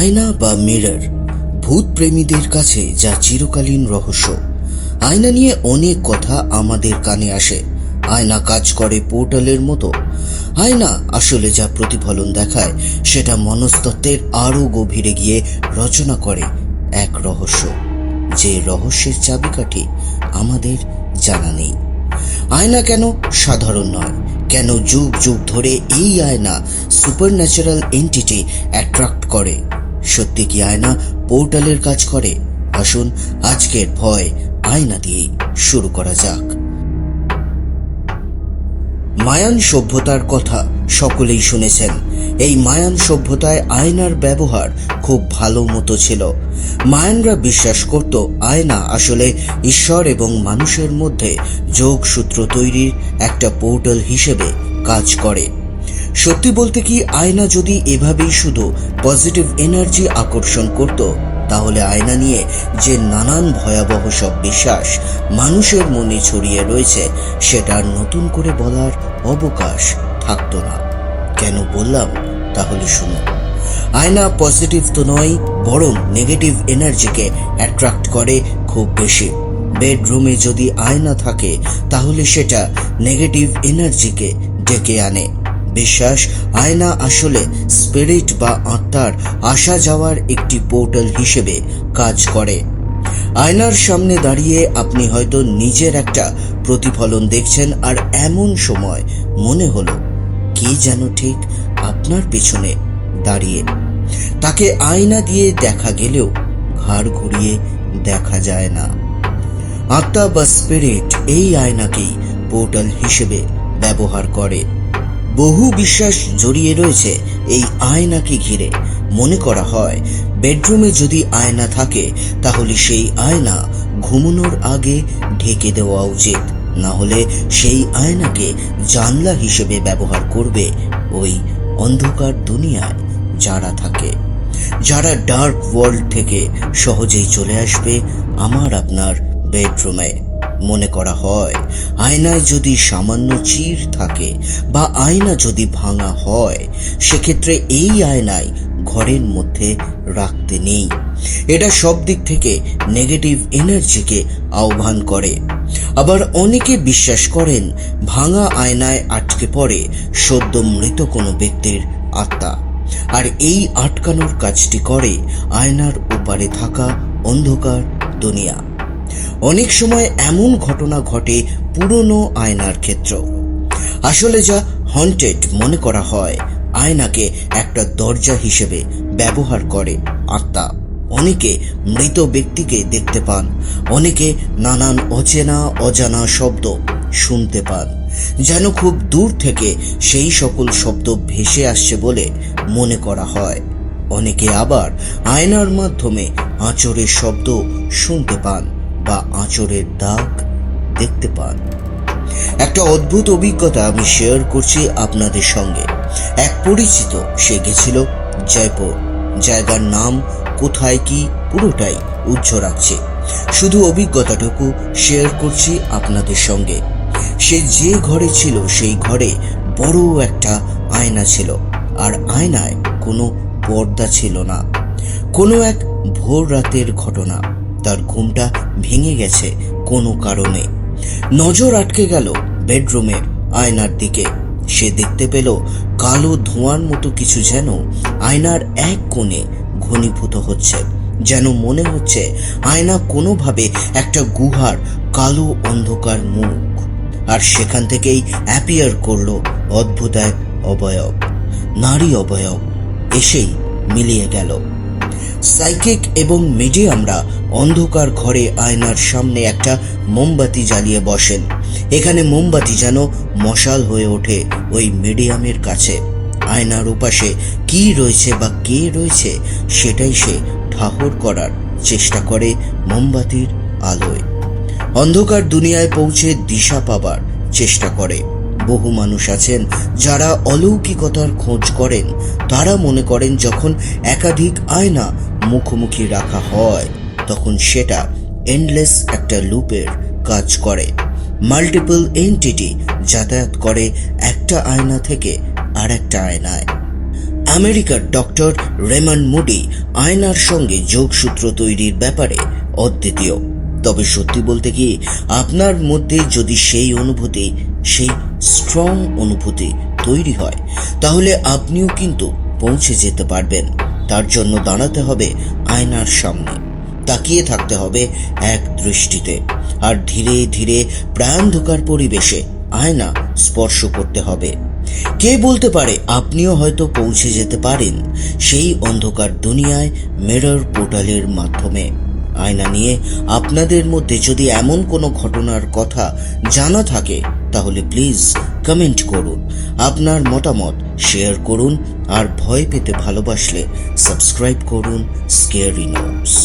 আয়না বা মিরর ভূত প্রেমীদের কাছে যা চিরকালীন রহস্য। আয়না নিয়ে অনেক কথা আমাদের কানে আসে। আয়না কাজ করে পোর্টালের মতো। আয়না আসলে যা প্রতিফলন দেখায়, সেটা মনস্তত্ত্বের আরও গভীরে গিয়ে রচনা করে এক রহস্য। যে রহস্যের চাবিকাঠি আমাদের জানা নেই। আয়না কেন সাধারণ নয়? কেন যুগ যুগ ধরে এই আয়না সুপার ন্যাচারাল এন্টিটি অ্যাট্রাক্ট করে? সত্যি কি আয়না পোর্টালের কাজ করে? আসুন, আজকের ভয় আয়না দিয়েই শুরু করা যাক। মায়ান সভ্যতার কথা সকলেই শুনেছেন। এই মায়ান সভ্যতায় আয়নার ব্যবহার খুব ভালো মতো ছিল। মায়ানরা বিশ্বাস করত, আয়না আসলে ঈশ্বর এবং মানুষের মধ্যে যোগসূত্র তৈরির একটা পোর্টাল হিসেবে কাজ করে। সত্যি বলতে কি আয়না যদি এভাবেই শুধু পজিটিভ এনার্জি আকর্ষণ করত, তাহলে আয়না নিয়ে যে নানান ভয়াবহ সব বিশ্বাস মানুষের মনে ছড়িয়ে রয়েছে সেটার নতুন করে বলার অবকাশ থাকতো না। কেন বললাম? তাহলে শুনুন। আয়না পজিটিভ তো নয়, বরং নেগেটিভ এনার্জিকে অ্যাট্রাক্ট করে খুব বেশি। বেডরুমে যদি আয়না থাকে, তাহলে সেটা নেগেটিভ এনার্জিকে ডেকে আনে। বিশ্বাস আয়না আসলে স্পিরিট বা আত্মার আসা যাওয়ার একটি পোর্টাল হিসেবে কাজ করে। আয়নার সামনে দাঁড়িয়ে আপনি হয়তো নিজের একটা প্রতিফলন দেখছেন আর এমন সময় মনে হলো, কি যেন ঠিক আপনার পেছনে দাঁড়িয়ে? তাকে আয়না দিয়ে দেখা গেলেও ঘাড় ঘুরিয়ে দেখা যায় না। আত্মা বা স্পিরিট এই আয়নাকেই পোর্টাল হিসেবে ব্যবহার করে। বহু বিশ্বাস জড়িয়ে রয়েছে এই আয়নাকে ঘিরে। মনে করা হয়, বেডরুমে যদি আয়না থাকে, তাহলে সেই আয়না ঘুমানোর আগে ঢেকে দেওয়া উচিত। না হলে সেই আয়নাকে জানলা হিসেবে ব্যবহার করবে ওই অন্ধকার দুনিয়ায় যারা থাকে। যারা ডার্ক ওয়ার্ল্ড থেকে সহজেই চলে আসবে আমার আপনার বেডরুমে। মনে করা হয়, আয়নায় যদি সামান্য চির থাকে বা আয়না যদি ভাঙা হয়, সেক্ষেত্রে এই আয়নায় ঘরের মধ্যে রাখতে নেই। এটা সব দিক থেকে নেগেটিভ এনার্জিকে আহ্বান করে। আবার অনেকে বিশ্বাস করেন, ভাঙা আয়নায় আটকে পড়ে সদ্য মৃত কোনো ব্যক্তির আত্মা। আর এই আটকানোর কাজটি করে আয়নার ওপারে থাকা অন্ধকার দুনিয়া। অনেক সময় এমন ঘটনা ঘটে পুরনো আয়নার ক্ষেত্র। আসলে যা হন্টেড মনে করা হয়, আয়নাকে একটা দরজা হিসেবে ব্যবহার করে আত্মা। অনেকে মৃত ব্যক্তিকে দেখতে পান, অনেকে নানান অচেনা, অজানা শব্দ শুনতে পান, যেন খুব দূর থেকে সেই সকল শব্দ ভেসে আসছে বলে মনে করা হয়। অনেকে আবার আয়নার মাধ্যমে আঁচড়ের শব্দ শুনতে পান। বা আঁচড়ের দাগ দেখতে পান। একটা অদ্ভুত অভিজ্ঞতা আমি শেয়ার করছি আপনাদের সঙ্গে। এক পরিচিত, সে গেছিল জয়পুর। জায়গার নাম কোথায় কি পুরোটাই উজ্জ রাখছে। শুধু অভিজ্ঞতাটুকু শেয়ার করছি আপনাদের সঙ্গে। সে যে ঘরে ছিল, সেই ঘরে বড় একটা আয়না ছিল। আর আয়নায় কোনো পর্দা ছিল না। কোনো এক ভোর রাতের ঘটনা। তার ঘুমটা ভেঙে গেছে কোনো কারণে। নজর আটকে গেল বেডরুমের আয়নার দিকে। সে দেখতে পেল কালো ধোঁয়ার মতো কিছু যেন আয়নার এক কোণে ঘনীভূত হচ্ছে, যেন মনে হচ্ছে আয়না কোনোভাবে একটা গুহার কালো অন্ধকার মুখ। আর সেখান থেকেই অ্যাপিয়ার করল অদ্ভুত এক অবয়ব। নারী অবয়ব এসেই মিলিয়ে গেল। সাইকিক এবং মিডিয়ামরা অন্ধকার ঘরে আয়নার সামনে একটা মোমবাতি জ্বালিয়ে বসেন। এখানে মোমবাতি যেন মশাল হয়ে ওঠে ওই মিডিয়ামের কাছে। আয়নার ওপাশে কি রয়েছে বা কে রয়েছে সেটাই সে ঠাহর করার চেষ্টা করে মোমবাতির আলোয়। অন্ধকার দুনিয়ায় পৌঁছে দিশা পাবার চেষ্টা করে। বহু মানুষ আছেন যারা অলৌকিকতার খোঁজ করেন। তারা মনে করেন যখন একাধিক আয়না মুখোমুখি রাখা হয়, তখন সেটা এন্ডলেস একটা লুপের কাজ করে। মাল্টিপল এন্টিটি যাতায়াত করে একটা আয়না থেকে আর একটা আয়নায়। আমেরিকার ডক্টর রেমন মুডি আয়নার সঙ্গে যোগসূত্র তৈরির ব্যাপারে অদ্বিতীয়। তবে সত্যি বলতে কি, আপনার মধ্যে যদি সেই অনুভূতি, সেই স্ট্রং অনুভূতি তৈরি হয়, তাহলে আপনিও কিন্তু পৌঁছে যেতে পারবেন। তার জন্য দাঁড়াতে হবে আয়নার সামনে, তাকিয়ে থাকতে হবে এক দৃষ্টিতে, আর ধীরে ধীরে প্রাণধোকার পরিবেশে আয়না স্পর্শ করতে হবে। কে বলতে পারে আপনিও হয়তো পৌঁছে যেতে পারেন সেই অন্ধকার দুনিয়ায় মিরর পোর্টালের মাধ্যমে। আয়না নিয়ে আপনাদের মধ্যে যদি এমন কোনো ঘটনার কথা জানা থাকে, তাহলে প্লিজ কমেন্ট করুন। আপনার মতামত শেয়ার করুন আর ভয় পেতে ভালোবাসলে সাবস্ক্রাইব করুন স্কেয়ারি নোটস